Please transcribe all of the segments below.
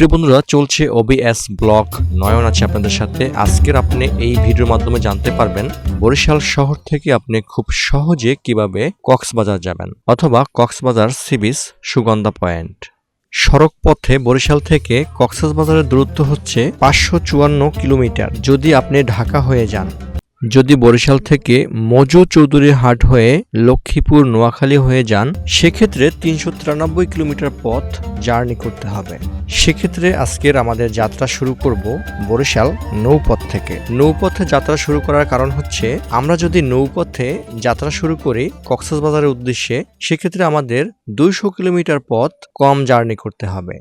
প্রিয় বন্ধুরা, চলছে ওবিএস ব্লক নয়ন আছে আপনাদের সাথে। আজকের আপনি এই ভিডিওর মাধ্যমে জানতে পারবেন, বরিশাল শহর থেকে আপনি খুব সহজে কীভাবে কক্সবাজার যাবেন অথবা কক্সবাজার সিবিস সুগন্ধা পয়েন্ট। সড়ক পথে বরিশাল থেকে কক্সবাজারের দূরত্ব হচ্ছে পাঁচশো চুয়ান্ন কিলোমিটার। যদি আপনি ঢাকা হয়ে যান যদি বরিশাল থেকে মজু চৌধুরী হাট হয়ে লক্ষ্মীপুর নোয়াখালী হয়ে যান, সেক্ষেত্রে তিনশো তিরানব্বই কিলোমিটার পথ জার্নি করতে হবে। সেক্ষেত্রে আজকের আমাদের যাত্রা শুরু করব বরিশাল নৌপথ থেকে। নৌপথে যাত্রা শুরু করার কারণ হচ্ছে, আমরা যদি নৌপথে যাত্রা শুরু করি কক্সবাজারের উদ্দেশ্যে, সেক্ষেত্রে আমাদের দুইশো কিলোমিটার পথ কম জার্নি করতে হবে।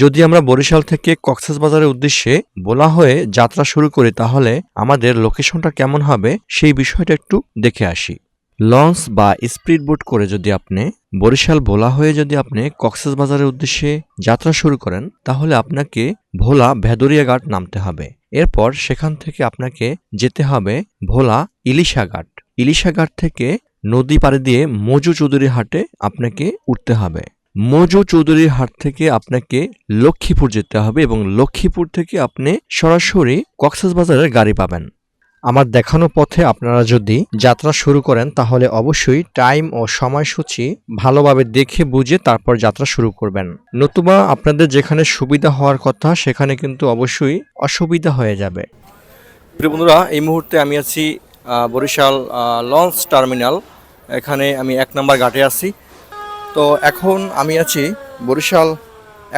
যদি আমরা বরিশাল থেকে কক্সবাজারের উদ্দেশ্যে বলা হয়ে যাত্রা শুরু করি, তাহলে আমাদের লোকেশনটা কেমন হবে সেই বিষয়টা একটু দেখে আসি। লঞ্চ বা স্পিড বোট করে যদি আপনি বরিশাল ভোলা হয়ে যদি আপনি কক্সবাজারের উদ্দেশ্যে যাত্রা শুরু করেন, তাহলে আপনাকে ভোলা ভেদরিয়া ঘাট নামতে হবে। এরপর সেখান থেকে আপনাকে যেতে হবে ভোলা ইলিশা ঘাট। ইলিশা ঘাট থেকে নদী পাড়ে দিয়ে মজু চৌধুরী হাটে আপনাকে উঠতে হবে। মজু চৌধুরীর হাট থেকে আপনাকে লক্ষ্মীপুর যেতে হবে এবং লক্ষ্মীপুর থেকে আপনি সরাসরি কক্সবাজারের গাড়ি পাবেন। আমার দেখানো পথে আপনারা যদি যাত্রা শুরু করেন, তাহলে অবশ্যই টাইম ও সময়সূচি ভালোভাবে দেখে বুঝে তারপর যাত্রা শুরু করবেন। নতুবা আপনাদের যেখানে সুবিধা হওয়ার কথা, সেখানে কিন্তু অবশ্যই অসুবিধা হয়ে যাবে। প্রিয় বন্ধুরা, এই মুহূর্তে আমি আছি বরিশাল লঞ্চ টার্মিনাল। এখানে আমি এক নম্বর ঘাটে আছি। তো এখন আমি আছি বরিশাল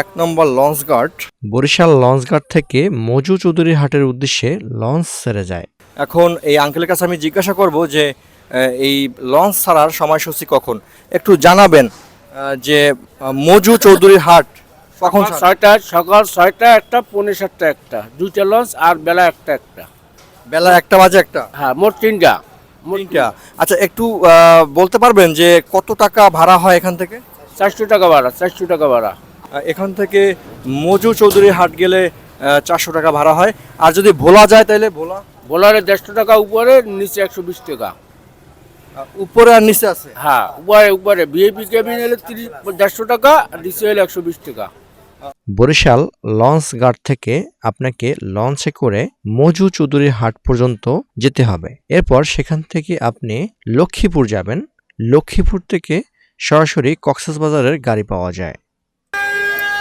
এক নম্বর লঞ্চ ঘাট। বরিশাল লঞ্চ ঘাট থেকে মজু চৌধুরী হাটের উদ্দেশ্যে লঞ্চ ছেড়ে যায়। এখন এই আঙ্কেলের কাছে আমি জিজ্ঞাসা করব যে এই লঞ্চ ছাড়ার সময়সূচি কখন? একটু জানাবেন যে মজু চৌধুরী হাট কখন সকাল ছয়টা সকাল ছয়টা একটা পৌনে সাতটা একটা। দুইটা লঞ্চ আর বেলা একটা একটা। বেলা একটা বাজে একটা। হ্যাঁ মোট তিনটা। আচ্ছা একটু বলতে পারবেন যে কত টাকা ভাড়া হয় এখান থেকে? চারশো টাকা ভাড়া চারশো টাকা ভাড়া। এখান থেকে মজু চৌধুরী হাট গেলে চারশো টাকা ভাড়া হয়। আর যদি ভোলা যায় তাহলে ভোলা? বোলারে দেড়শো টাকা উপরে নিচে একশো বিশ টাকা। উপরে আর নিচে আছে? হ্যাঁ উপরে উপরে। ভিআইপি কেবিন হলে তিরিশ দেড়শো টাকা আর নিচে হলে একশো বিশ টাকা। বরিশাল লঞ্চ ঘাট থেকে আপনাকে লঞ্চে করে মজু চৌধুরীর হাট পর্যন্ত যেতে হবে। এরপর সেখান থেকে আপনি লক্ষ্মীপুর যাবেন। লক্ষ্মীপুর থেকে সরাসরি কক্সবাজারের গাড়ি পাওয়া যায়।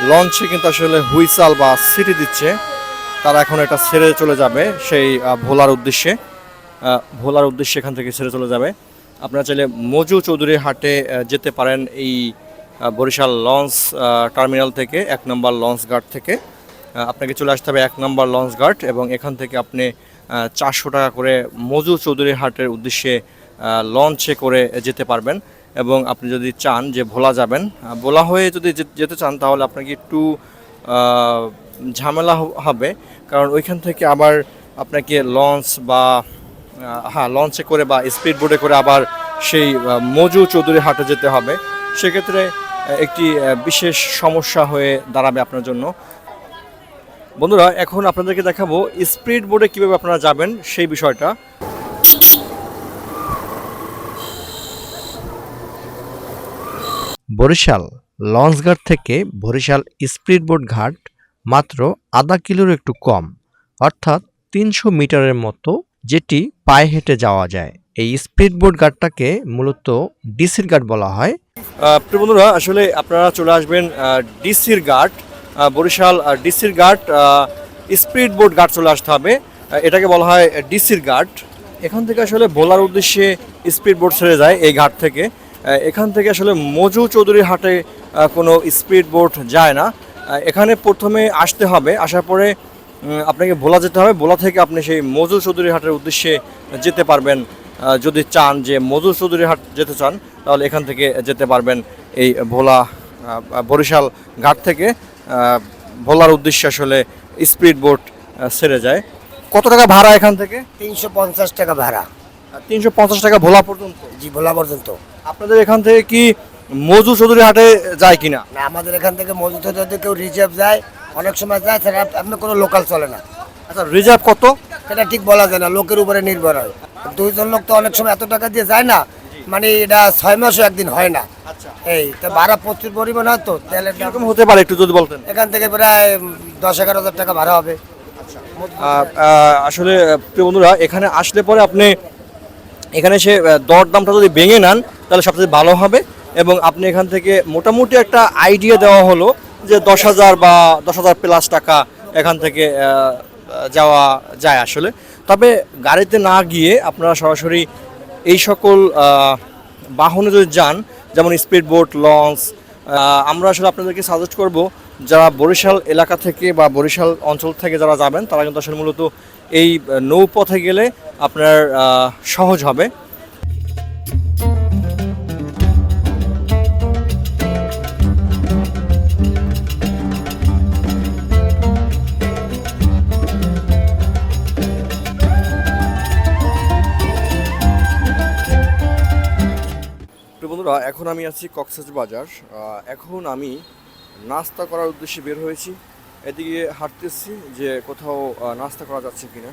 লঞ্চে কিন্তু আসলে হুইসাল বা সিটি দিচ্ছে। তারা এখন এটা ছেড়ে চলে যাবে সেই ভোলার উদ্দেশ্যে। ভোলার উদ্দেশ্যে এখান থেকে ছেড়ে চলে যাবে। আপনারা চাইলে মজু চৌধুরী হাটে যেতে পারেন এই বরিশাল লঞ্চ টার্মিনাল থেকে এক নম্বর লঞ্চ গার্ড থেকে। আপনাকে চলে আসতে হবে এক নম্বর লঞ্চ গার্ড এবং এখান থেকে আপনি চারশো টাকা করে মজু চৌধুরী হাটের উদ্দেশ্যে লঞ্চে করে যেতে পারবেন এবং আপনি যদি চান যে ভোলা যাবেন ভোলা হয়ে যদি যেতে চান তাহলে আপনাকে একটু ঝামেলা হবে কারণ ওইখান থেকে আবার আপনাকে লঞ্চ বা হ্যাঁ লঞ্চে করে বা স্পিড বোটে করে আবার সেই মজু চৌধুরী হাটে যেতে হবে। সেক্ষেত্রে একটি বিশেষ সমস্যা হয়ে দাঁড়াবে আপনার জন্য। বন্ধুরা, এখন আপনাদেরকে দেখাবো স্পিড বোর্ডে কীভাবে আপনারা যাবেন সেই বিষয়টা। বরিশাল লঞ্চঘাট থেকে বরিশাল স্পিড বোর্ড ঘাট মাত্র আধা কিলোর একটু কম, অর্থাৎ তিনশো মিটারের মতো যেটি পায়ে হেঁটে যাওয়া যায়। এই স্পিড বোট ঘাটটাকে মূলত ডিসির ঘাট বলা হয়। প্রিয় বন্ধুরা আসলে আপনারা চলে আসবেন ডিসির আহ, বরিশাল ডিসির ঘাট স্পিড বোট ঘাট চলে আসতে হবে। এটাকে বলা হয় ডিসির ঘাট। এখান থেকে আসলে ভোলার উদ্দেশ্যে স্পিড বোট ছেড়ে যায় এই ঘাট থেকে। এখান থেকে আসলে মজু চৌধুরী হাটে কোনো স্পিড বোট যায় না। এখানে প্রথমে আসতে হবে আসার পরে আপনাকে ভোলা যেতে হবে। ভোলা থেকে আপনি সেই মজু চৌধুরী হাটের উদ্দেশ্যে যেতে পারবেন। যদি চান যে মজু চৌধুরী হাট যেতে চান তাহলে এখান থেকে যেতে পারবেন এই ভোলা বরিশাল ঘাট থেকে। ভোলার উদ্দেশ্যে আসলে স্পিড বোট ছেড়ে যায়। কত টাকা ভাড়া এখান থেকে? তিনশো পঞ্চাশ টাকা ভাড়া। তিনশো পঞ্চাশ টাকা ভোলা পর্যন্ত? জি ভোলা পর্যন্ত। আপনাদের এখান থেকে কি মজু চৌধুরী হাটে যায় কিনা? না আমাদের এখান থেকে মজুত হতে কেউ রিজার্ভ যায় অনেক সময় যায় সেটা আপনার কোনো লোকাল চলে না। আচ্ছা রিজার্ভ কত? সেটা ঠিক বলা যায় না লোকের উপরে নির্ভর হয়। দুইজন লোক তো অনেক সময় এত টাকা দিয়ে যায় না। মানে এটা ছয় মাসও একদিন হয় না। আচ্ছা। এই তো ভাড়া প্রচুর পরিমাণ হয় তো তেলের দাম। কীরকম হতে পারে একটু যদি বলতেন। এখান থেকে প্রায় দশ এগারো হাজার টাকা ভাড়া হবে। আহ, আসলে প্রিয় বন্ধুরা এখানে আসলে পরে আপনি এখানে সে দর দামটা যদি ভেঙে নেন তাহলে সবচেয়ে ভালো হবে। এবং আপনি এখান থেকে মোটামুটি একটা আইডিয়া দেওয়া হলো যে দশ হাজার বা দশ হাজার প্লাস টাকা এখান থেকে যাওয়া যায় আসলে। তবে গাড়িতে না গিয়ে আপনারা সরাসরি এই সকল বাহনে যদি যান, যেমন স্পিড বোট লঞ্চ আমরা আসলে আপনাদেরকে সাজেস্ট করব, যারা বরিশাল এলাকা থেকে বা বরিশাল অঞ্চল থেকে যারা যাবেন, তারা কিন্তু আসলে মূলত এই নৌপথে গেলে আপনার সহজ হবে। প্রিয় বন্ধুরা, এখন আমি আছি কক্সেস বাজার। এখন আমি নাস্তা করার উদ্দেশ্যে বের হয়েছি। এদিকে হাঁটতেছি যে কোথাও নাস্তা করা যাচ্ছে কিনা।